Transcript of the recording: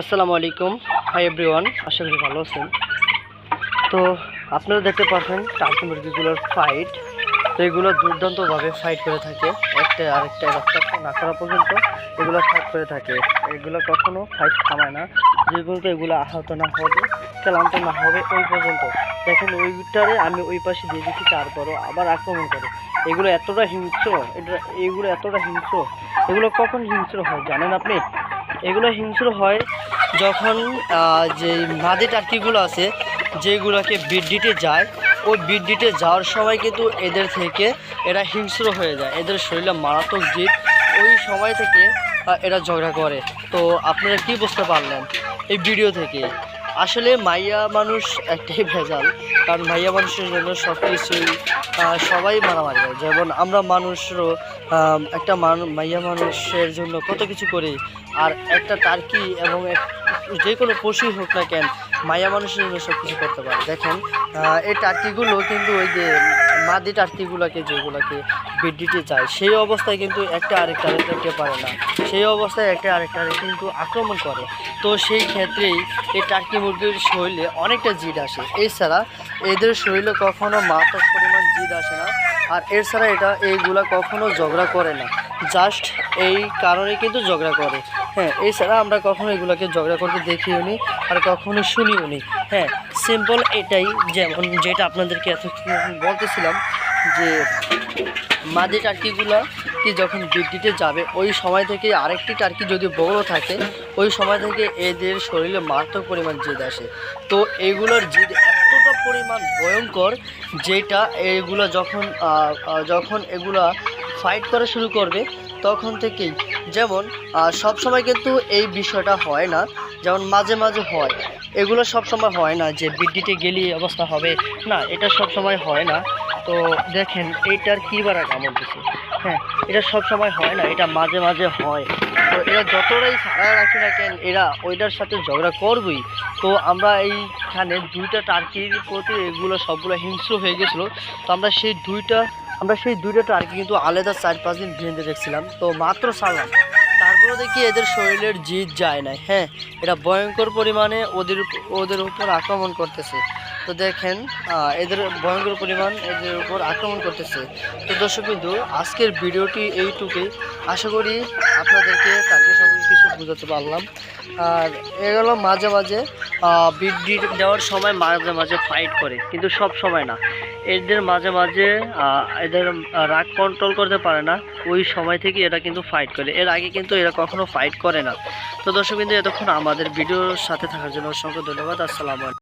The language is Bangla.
আসসালামু আলাইকুম। হাই এভরিওয়ান আশা করি ভালো আছেন। তো আপনারা দেখতে পাচ্ছেন টার্কি মুরগিগুলোর ফাইট তো এগুলো দুর্দান্তভাবে ফাইট করে থাকে। একটা আরেকটা একটা না করা পর্যন্ত এগুলো ফাইট করে থাকে। এগুলো কখনো ফাইট থামায় না। যে পর্যন্ত এগুলো আহত না হবে, ক্লান্ত না হবে, ওই পর্যন্ত। দেখেন ওইটারে আমি ওই পাশে দিয়ে দিচ্ছি, তারপরও আবার আক্রমণ করে। এগুলো এতটা হিংস্র, এটা, এগুলো এতটা হিংস্র। এগুলো কখন হিংস্র হয় জানেন আপনি? এগুলো হিংস্র হয় যখন যে মাদি টাকিগুলো আছে, যেগুলোকে বিডডিতে যায়, ওই বিডডিতে যাওয়ার সময় কিন্তু এদের থেকে এরা হিংস্র হয়ে যায়। এদের শরীরে মারাত্মক জিত ওই সময় থেকে এরা ঝগড়া করে। তো আপনারা কি বুঝতে পারলেন এই ভিডিও থেকে? আসলে মাইয়া মানুষ একটাই ভেজাল, কারণ মাইয়া মানুষের জন্য সব কিছুই সবাই মারামারি করে। যেমন আমরা মানুষরও একটা মাইয়া মানুষের জন্য কত কিছু করি, আর একটা টার্কি এবং যে কোনো পশুই হোক না কেন, মাইয়া মানুষের জন্য সব কিছু করতে পারে। দেখেন এই টার্কিগুলো কিন্তু ওই যে মাদি টার্কিগুলোকে যেগুলোকে বিডিতে যায়, সেই অবস্থায় কিন্তু একটা আরেকটা আরেকটাকে পারে না। সেই অবস্থায় একটা আরেকটা কিন্তু আক্রমণ করে। তো সেই ক্ষেত্রেই এই টার্কি মুরগির শরীরে অনেকটা জিদ আসে। এছাড়া এদের শরীরে কখনো মাত্রাক পরিমাণ জিদ আসে না, আর এছাড়া এটা এইগুলা কখনো ঝগড়া করে না। জাস্ট এই কারণে কিন্তু ঝগড়া করে। হ্যাঁ এছাড়া আমরা কখনো এগুলোকে ঝগড়া করতে দেখিও নি আর কখনো শুনিও নি। হ্যাঁ সিম্পল এটাই যেমন যেটা আপনাদেরকে এত বলতেছিলাম যে, মাদি টার্কিগুলো কি যখন বৃদ্ধিতে যাবে, ওই সময় থেকে আরেকটি টার্কি যদি বড় থাকে, ওই সময় থেকে এদের শরীরে মারাত্মক পরিমাণ জিদ আসে। তো এইগুলোর জিদ এতটা পরিমাণ ভয়ঙ্কর যেটা এগুলো যখন যখন এগুলা ফাইট করা শুরু করবে, তখন থেকেই। যেমন সব সময় কিন্তু এই বিষয়টা হয় না যেমন মাঝে মাঝে হয়। এগুলো সব সময় হয় না যে বিদ্যুতে গেলে অবস্থা হবে। না, এটা সব সময় হয় না। তো দেখেন, এইটার কী বারা কামড় দিছে? হ্যাঁ এটা সব সময় হয় না, এটা মাঝে মাঝে হয়। তো এরা যতটাই ছাড়া রাখি না কেন, এরা ওইটার সাথে ঝগড়া করবই। তো আমরা এইখানে দুইটা টার্কির প্রতি এগুলো সবগুলো হিংস্র হয়ে গেছিল। তো আমরা সেই দুইটা, আমরা সেই দুইটা টার্কি কিন্তু আলাদা চার পাঁচ দিন ভেঙে দেখছিলাম। তো মাত্র ছাড়লাম তারপরে দেখি এদের শরীরের জিত যায় না হ্যাঁ। এটা ভয়ঙ্কর পরিমাণে ওদের ওদের উপর আক্রমণ করতেছে। তো দেখেন এদের ভয়ঙ্কর পরিমাণ এদের উপর আক্রমণ করতেছে। তো দর্শক বিন্দু, আজকের ভিডিওটি এইটুকুই। আশা করি আপনাদেরকে কালকে সবাই কিছু বোঝাতে পারলাম। আর এগুলো মাঝে মাঝে বিডি দেওয়ার সময় মাঝে মাঝে ফাইট করে, কিন্তু সব সময় না। এদের মাঝে মাঝে এদের রাগ কন্ট্রোল করতে পারে না, ওই সময় থেকে এরা কিন্তু ফাইট করে। এর আগে কিন্তু এরা কখনো ফাইট করে না। তো দর্শক কিন্তু এতক্ষণ আমাদের ভিডিওর সাথে থাকার জন্য অসংখ্য ধন্যবাদ। আসসালামু